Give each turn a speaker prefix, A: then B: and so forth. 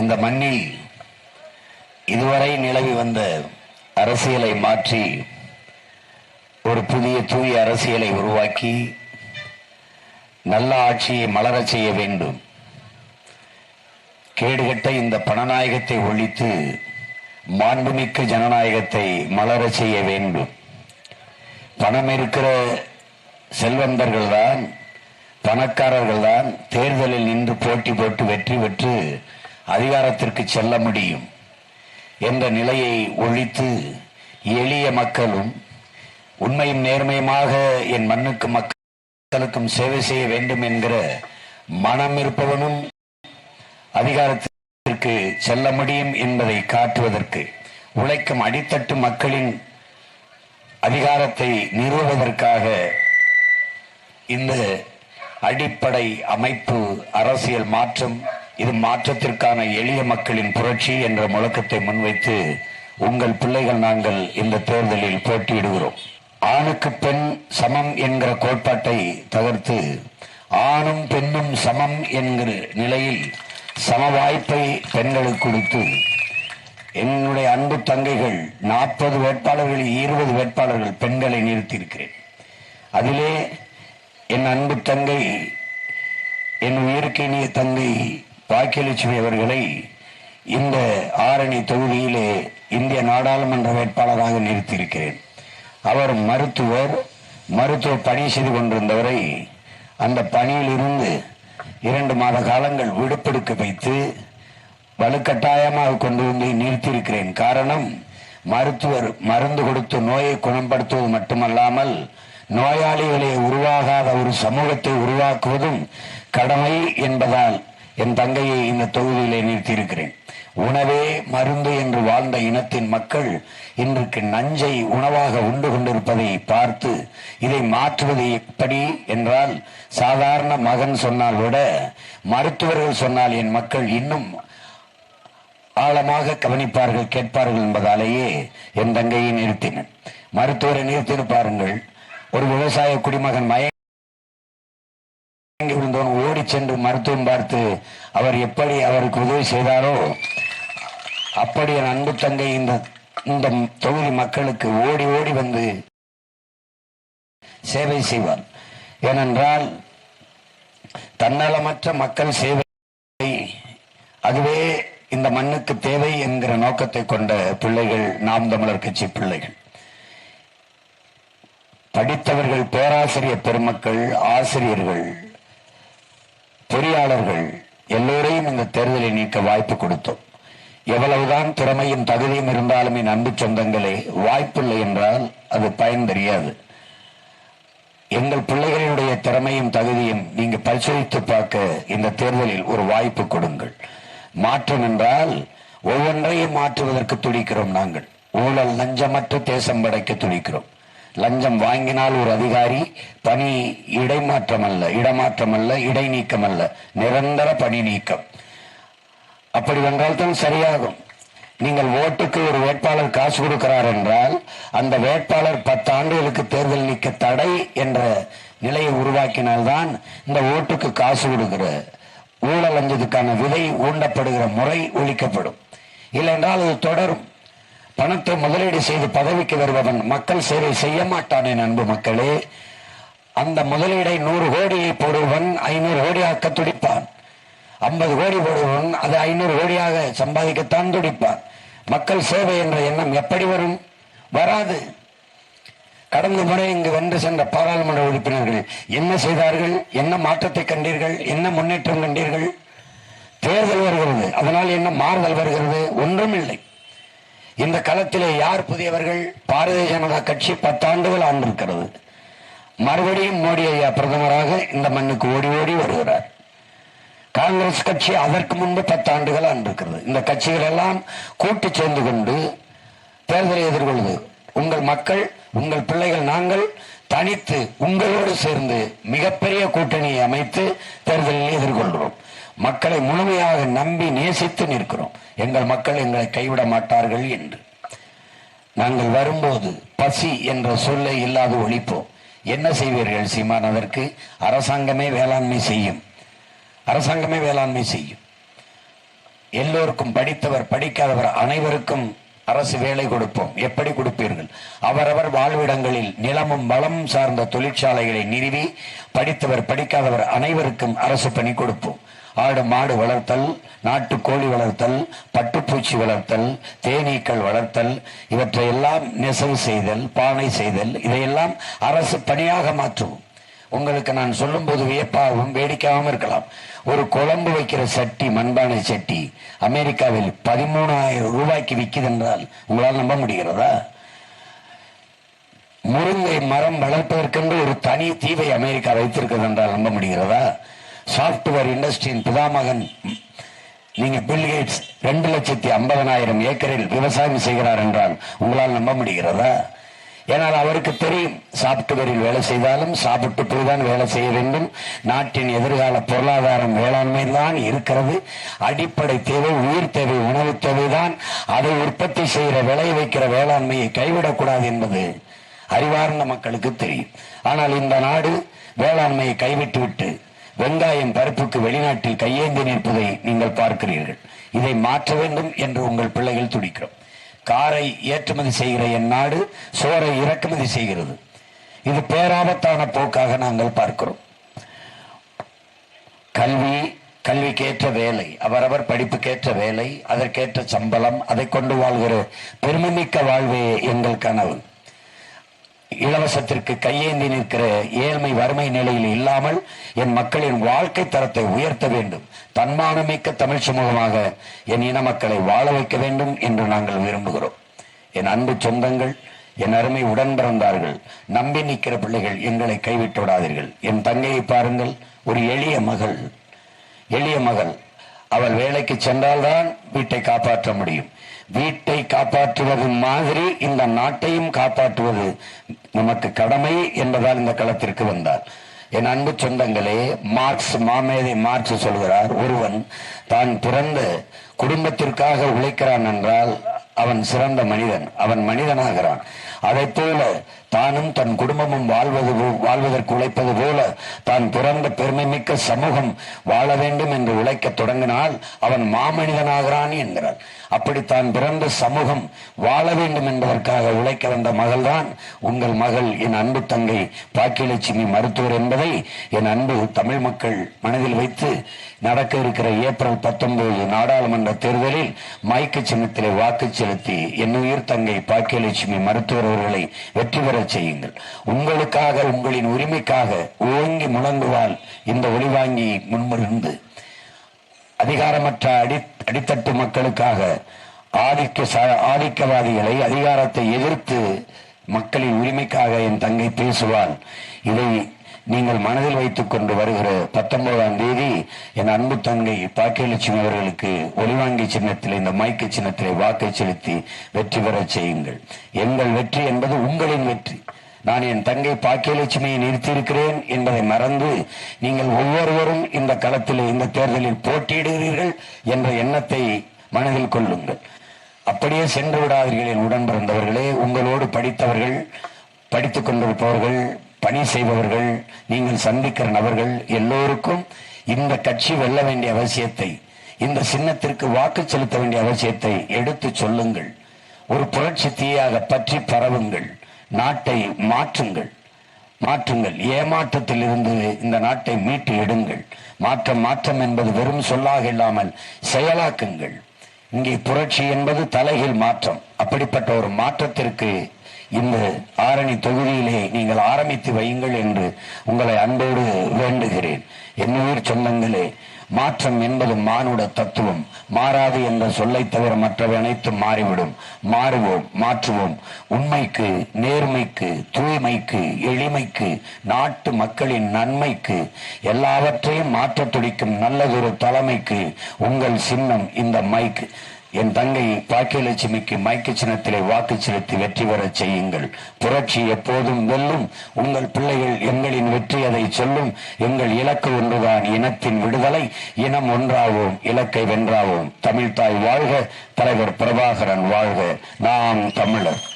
A: இந்த மண்ணில் இதுவரை நிலவி வந்த அரசியலை மாற்றி ஒரு புதிய தூய அரசியலை உருவாக்கி நல்ல ஆட்சியை மலரச் செய்ய வேண்டும். கேடுகட்ட இந்த பணநாயகத்தை ஒழித்து மாண்புமிக்க ஜனநாயகத்தை மலரச் செய்ய வேண்டும். பணம் இருக்கிற செல்வந்தர்கள்தான் தான் பணக்காரர்கள் தான் தேர்தலில் நின்று போட்டி போட்டு வெற்றி பெற்று அதிகாரத்திற்கு செல்ல முடியும் என்ற நிலையை ஒழித்து எளிய மக்களும் உண்மையும் நேர்மையுமாக என் மண்ணுக்கு மக்களுக்கும் சேவை செய்ய வேண்டும் என்கிற மனம் இருப்பவனும் அதிகாரத்திற்கு செல்ல முடியும் என்பதை காட்டுவதற்கு உழைக்கும் அடித்தட்டு மக்களின் அதிகாரத்தை நிறுவுவதற்காக இந்த அடிப்படை அமைப்பு அரசியல் மாற்றம் இது மாற்றத்திற்கான எளிய மக்களின் புரட்சி என்ற முழக்கத்தை முன்வைத்து உங்கள் பிள்ளைகள் நாங்கள் இந்த தேர்தலில் போட்டியிடுகிறோம். ஆணுக்கு பெண் சமம் என்கிற கோட்பாட்டை தகர்த்து ஆணும் பெண்ணும் சமம் என்கிற நிலையில் சம வாய்ப்பை பெண்களுக்கு கொடுத்து என்னுடைய அன்பு தங்கைகள் நாற்பது வேட்பாளர்களில் இருபது வேட்பாளர்கள் பெண்களை நிறுத்தியிருக்கிறேன். அதிலே என் அன்பு தங்கை என் உயிருக்கினிய தங்கை பாக்கியலட்சுமி அவர்களை இந்த ஆரணி தொகுதியிலே இந்திய நாடாளுமன்ற வேட்பாளராக நிறுத்தியிருக்கிறேன். அவர் மருத்துவர் மருத்துவ பணி செய்து கொண்டிருந்தவரை அந்த பணியிலிருந்து இரண்டு மாத காலங்கள் விடுப்பெடுக்க வைத்து வலுக்கட்டாயமாக கொண்டு வந்து நிறுத்தியிருக்கிறேன். காரணம் மருத்துவர் மருந்து கொடுத்து நோயை குணப்படுத்துவது மட்டுமல்லாமல் நோயாளிகளை உருவாகாத ஒரு சமூகத்தை உருவாக்குவதும் கடமை என்பதால் என் தங்கையை இந்த தொகுதியிலே நிறுத்தியிருக்கிறேன். உணவே மருந்து என்று வாழ்ந்த இனத்தின் மக்கள் இன்றைக்கு நஞ்சை உணவாக உண்டு கொண்டிருப்பதை பார்த்து இதை மாற்றுவது எப்படி என்றால் சாதாரண மகன் சொன்னால் விட மருத்துவர்கள் சொன்னால் என் மக்கள் இன்னும் ஆழமாக கவனிப்பார்கள் கேட்பார்கள் என்பதாலேயே என் தங்கையை நிறுத்தினேன். மருத்துவரை நிறுத்தின பாருங்கள். ஒரு விவசாய குடிமகன் மய இருந்தவன் ஓடி சென்று மருத்துவம் பார்த்து அவர் எப்படி அவருக்கு உதவி செய்தாரோ அப்படி என் அன்பு தங்கை இந்த இந்த தொகுதி மக்களுக்கு ஓடி ஓடி வந்து சேவை செய்வார். ஏனென்றால் தன்னலமற்ற மக்கள் சேவை அதுவே இந்த மண்ணுக்கு தேவை என்கிற நோக்கத்தை கொண்ட பிள்ளைகள் நாம் தமிழர் கட்சி பிள்ளைகள். படித்தவர்கள் பேராசிரியர் பெருமக்கள் ஆசிரியர்கள் பொறியாளர்கள் எல்லோரையும் இந்த தேர்தலை நீக்க வாய்ப்பு கொடுத்தோம். எவ்வளவுதான் திறமையும் தகுதியும் இருந்தாலும் என் அன்பு சொந்தங்களே வாய்ப்பில்லை என்றால் அது பயன் தெரியாது. எங்கள் பிள்ளைகளினுடைய திறமையும் தகுதியும் நீங்க பரிசோதித்து பார்க்க இந்த தேர்தலில் ஒரு வாய்ப்பு கொடுங்கள். மாற்றம் என்றால் ஒவ்வொன்றையும் மாற்றுவதற்கு துடிக்கிறோம் நாங்கள். ஊழல் நஞ்சமற்ற தேசம் படைக்க துடிக்கிறோம். லஞ்சம் வாங்கினால் ஒரு அதிகாரி பணி இடைமாற்றம் அல்ல இடமாற்றம் அல்ல இடைநீக்கம் அல்ல நிரந்தர பணி நீக்கம். அப்படி வென்றால் தான் சரியாகும். நீங்கள் ஓட்டுக்கு ஒரு வேட்பாளர் காசு கொடுக்கிறார் என்றால் அந்த வேட்பாளர் பத்து ஆண்டுகளுக்கு தேர்தல் நீக்க தடை என்ற நிலையை உருவாக்கினால்தான் இந்த ஓட்டுக்கு காசு கொடுக்கிற ஊழல் அஞ்சதுக்கான விதை ஊண்டப்படுகிற முறை ஒழிக்கப்படும். இல்லைன்றால் அது தொடரும். பணத்தை முதலீடு செய்து பதவிக்கு வருபவன் மக்கள் சேவை செய்ய மாட்டானே அன்பு மக்களே. அந்த முதலீடை நூறு கோடியை போடுவன் ஐநூறு கோடியாக்க துடிப்பான். ஐம்பது கோடி போடுவன் அது ஐநூறு கோடியாக சம்பாதிக்கத்தான் துடிப்பான். மக்கள் சேவை என்ற எண்ணம் எப்படி வரும்? வராது. கடந்த முறை இங்கு வென்று சென்ற பாராளுமன்ற உறுப்பினர்கள் என்ன செய்தார்கள்? என்ன மாற்றத்தை கண்டீர்கள்? என்ன முன்னேற்றம் கண்டீர்கள்? தேர்தல் வருகிறது. அதனால் என்ன மாறுதல் வருகிறது? ஒன்றும் இல்லை இந்த களத்திலே யார் புதியவர்கள்? பாரதிய ஜனதா கட்சி பத்தாண்டுகள் ஆண்டிருக்கிறது. மறுபடியும் மோடி ஐயா பிரதமராக இந்த மண்ணுக்கு ஓடி ஓடி வருகிறார். காங்கிரஸ் கட்சி அதற்கு முன்பு பத்தாண்டுகள் ஆண்டிருக்கிறது. இந்த கட்சிகள் எல்லாம் கூட்டு சேர்ந்து கொண்டு தேர்தலை எதிர்கொள்வது உங்கள் மக்கள் உங்கள் பிள்ளைகள் நாங்கள் தனித்து உங்களோடு சேர்ந்து மிகப்பெரிய கூட்டணியை அமைத்து தேர்தலில் எதிர்கொள்கிறோம். மக்களை முழுமையாக நம்பி நேசித்து நிற்கிறோம். எங்கள் மக்கள் எங்களை கைவிட மாட்டார்கள் என்று. நாங்கள் வரும்போது பசி என்ற சொல்லை இல்லாது ஒழிப்போம். என்ன செய்வீர்கள் சீமான் அதற்கு? அரசாங்கமே வேளாண்மை செய்யும். அரசாங்கமே வேளாண்மை செய்யும். எல்லோருக்கும் படித்தவர் படிக்காதவர் அனைவருக்கும் அரசு வேலை கொடுப்போம். எப்படி கொடுப்பீர்கள்? அவரவர் வாழ்விடங்களில் நிலமும் வளமும் சார்ந்த தொழிற்சாலைகளை நிறுவி படித்தவர் படிக்காதவர் அனைவருக்கும் அரசு பணி கொடுப்போம். ஆடு மாடு வளர்த்தல் நாட்டு கோழி வளர்த்தல் பட்டுப்பூச்சி வளர்த்தல் தேனீக்கள் வளர்த்தல் இவற்றையெல்லாம் நெசவு செய்தல் பானை செய்தல் இதையெல்லாம் அரசு பணியாக மாற்றுவோம். உங்களுக்கு நான் சொல்லும்போது வியப்பாகவும் வேடிக்கையாகவும் இருக்கலாம். ஒரு குழம்பு வைக்கிற சட்டி மண்பானை சட்டி அமெரிக்காவில் பதிமூணாயிரம் ரூபாய்க்கு விற்கிது என்றால் உங்களால் நம்ப முடிகிறதா? முருங்கை மரம் வளர்ப்பதற்கென்று ஒரு தனி தீவை அமெரிக்கா வைத்திருக்கிறது என்றால் நம்ப முடிகிறதா? சாப்ட்வேர் இண்டஸ்ட்ரியின் பிதாமகன் நீங்க பில்கேட்ஸ் ரெண்டு லட்சத்தி ஐம்பதனாயிரம் ஏக்கரில் விவசாயம் செய்கிறார் என்றால் உங்களால் நம்ப முடிகிறதா? ஏனால் அவருக்கு தெரியும் சாப்ட்வேரில் வேலை செய்தாலும் சாப்பிட்டு போய்தான் வேலை செய்ய வேண்டும். நாட்டின் எதிர்கால பொருளாதாரம் வேளாண்மை தான் இருக்கிறது. அடிப்படை தேவை உயிர் தேவை உணவு தேவைதான். அதை உற்பத்தி செய்கிற விளைய வைக்கிற வேளாண்மையை கைவிடக்கூடாது என்பது அறிவார்ந்த மக்களுக்கு தெரியும். ஆனால் இந்த நாடு வேளாண்மையை கைவிட்டுவிட்டு வெங்காயம் பருப்புக்கு வெளிநாட்டில் கையேந்தி நிற்பதை நீங்கள் பார்க்கிறீர்கள். இதை மாற்ற வேண்டும் என்று உங்கள் பிள்ளைகள் துடிக்கிறோம். காரை ஏற்றுமதி செய்கிற என் நாடு சோரை இறக்குமதி செய்கிறது. இது பேராபத்தான போக்காக நாங்கள் பார்க்கிறோம். கல்வி கல்விக்கேற்ற வேலை அவரவர் படிப்புக்கேற்ற வேலை அதற்கேற்ற சம்பளம் அதை கொண்டு வாழ்கிற பெருமைமிக்க வாழ்வே எங்கள் கனவு இலவசத்திற்கு கையேந்தி நிற்கிற ஏழ்மை வறுமை நிலையில் இல்லாமல் என் மக்களின் வாழ்க்கை தரத்தை உயர்த்த வேண்டும். தன்மானமிக்க தமிழ் சமூகமாக என் இன மக்களை வாழ வைக்க வேண்டும் என்று நாங்கள் விரும்புகிறோம். என் அன்பு சொந்தங்கள் என் அருமை உடன் பிறந்தார்கள் நம்பி நிற்கிற பிள்ளைகள் எங்களை கைவிட்டு விடாதீர்கள். என் தங்கையை பாருங்கள் ஒரு எளிய மகள் எளிய மகள். அவள் வேலைக்கு சென்றால்தான் வீட்டை காப்பாற்ற முடியும். வீட்டை காப்பாற்றுவது மாதிரி இந்த நாட்டையும் காப்பாற்றுவது நமக்கு கடமை என்பதால் இந்த களத்திற்கு வந்தார். என் அன்பு சொந்தங்களே மார்க்ஸ் மாமேதை மார்க்ஸ் சொல்கிறார் ஒருவன் தான் பிறந்த குடும்பத்திற்காக உழைக்கிறான் என்றால் அவன் சிறந்த மனிதன் அவன் மனிதனாகிறான். அதை போல தானும் தன் குடும்பமும் வாழ்வது வாழ்வதற்கு உழைப்பது போல தான் பிறந்த பெருமை மிக்க சமூகம் வாழ வேண்டும் என்று உழைக்கத் தொடங்கினால் அவன் மாமனிதனாகிறான் என்கிறார். அப்படி தான் பிறந்த சமூகம் வாழ வேண்டும் என்பதற்காக உழைக்க வந்த மகள்தான் உங்கள் மகள் என் அன்பு தங்கை பாக்கியலட்சுமி மருத்துவர் என்பதை என் அன்பு தமிழ் மக்கள் மனதில் வைத்து நடக்க இருக்கிற ஏப்ரல் பத்தொன்பது நாடாளுமன்ற தேர்தலில் மயக்க சின்னத்திலே வாக்கு செலுத்தி என் உயிர் தங்கை பாக்கியலட்சுமி மருத்துவர் அவர்களை வெற்றி பெற செய்யுங்கள். உங்களுக்காக உங்களின் உரிமைக்காக ஓங்கி முழங்குவால் இந்த ஒளிவாங்கி முன்மிருந்து அதிகாரமற்ற அடி அடித்தட்டு மக்களுக்காக ஆதிக்க ஆதிக்கவாதிகளை அதிகாரத்தை எதிர்த்து மக்களின் உரிமைக்காக என் தங்கை பேசுவாள் இதை நீங்கள் மனதில் வைத்துக் கொண்டு வருகிற பத்தொன்பதாம் தேதி என் அன்பு தங்கை பாக்கியலட்சுமி அவர்களுக்கு ஒளிவாங்கி சின்னத்தில் இந்த மைக்கு சின்னத்திலே வாக்கை செலுத்தி வெற்றி பெறச் செய்யுங்கள். எங்கள் வெற்றி என்பது உங்களின் வெற்றி. நான் என் தங்கை பாக்கியலட்சுமியை நிறுத்தியிருக்கிறேன் என்பதை மறந்து நீங்கள் ஒவ்வொருவரும் இந்த களத்தில் இந்த தேர்தலில் போட்டியிடுகிறீர்கள் என்ற எண்ணத்தை மனதில் கொள்ளுங்கள். அப்படியே சென்று விடாதீர்கள் என் உடன் பிறந்தவர்களே. உங்களோடு படித்தவர்கள் படித்துக் கொண்டிருப்பவர்கள் பணி செய்பவர்கள் நீங்கள் சந்திக்கிற நபர்கள் எல்லோருக்கும் இந்த கட்சி வெல்ல வேண்டிய அவசியத்தை இந்த சின்னத்திற்கு வாக்கு செலுத்த வேண்டிய அவசியத்தை எடுத்து சொல்லுங்கள். ஒரு புரட்சி தீயாக பற்றி பரவுங்கள். நாட்டை மாற்றுங்கள். மாற்றுங்கள். ஏமாற்றத்தில் இருந்து இந்த நாட்டை மீட்டு எடுங்கள். மாற்றம் மாற்றம் என்பது வெறும் சொல்லாக இல்லாமல் செயலாக்குங்கள். இங்கே புரட்சி என்பது தலைகீழ் மாற்றம். அப்படிப்பட்ட ஒரு மாற்றத்திற்கு இந்த ஆரணி தொகுதியிலே நீங்கள் ஆரம்பித்து வையுங்கள் என்று உங்களை அன்போடு வேண்டுகிறேன். என் உயிர் சொந்தங்களே மாற்றம் என்பது மானுட தத்துவம். மாறாது என்ற சொல்லை தவிர மற்றவை அனைத்தும் மாறிவிடும். மாறுவோம் மாற்றுவோம். உண்மைக்கு நேர்மைக்கு தூய்மைக்கு எளிமைக்கு நாட்டு மக்களின் நன்மைக்கு எல்லாவற்றையும் மாற்ற துடிக்கும் நல்லதொரு தலைமைக்கு உங்கள் சின்னம் இந்த மைக் என் தங்கை பாக்கியலட்சுமிக்கு மயக்க சின்னத்திலே வாக்கு செலுத்தி வெற்றி பெறச் செய்யுங்கள். புரட்சி எப்போதும் வெல்லும். உங்கள் பிள்ளைகள் எங்களின் வெற்றி அதை சொல்லும். எங்கள் இலக்கு ஒன்றுதான் இனத்தின் விடுதலை. இனம் ஒன்றாவோம் இலக்கை வென்றாவோம். தமிழ்தாய் வாழ்க தலைவர் பிரபாகரன் வாழ்க. நாம் தமிழர்.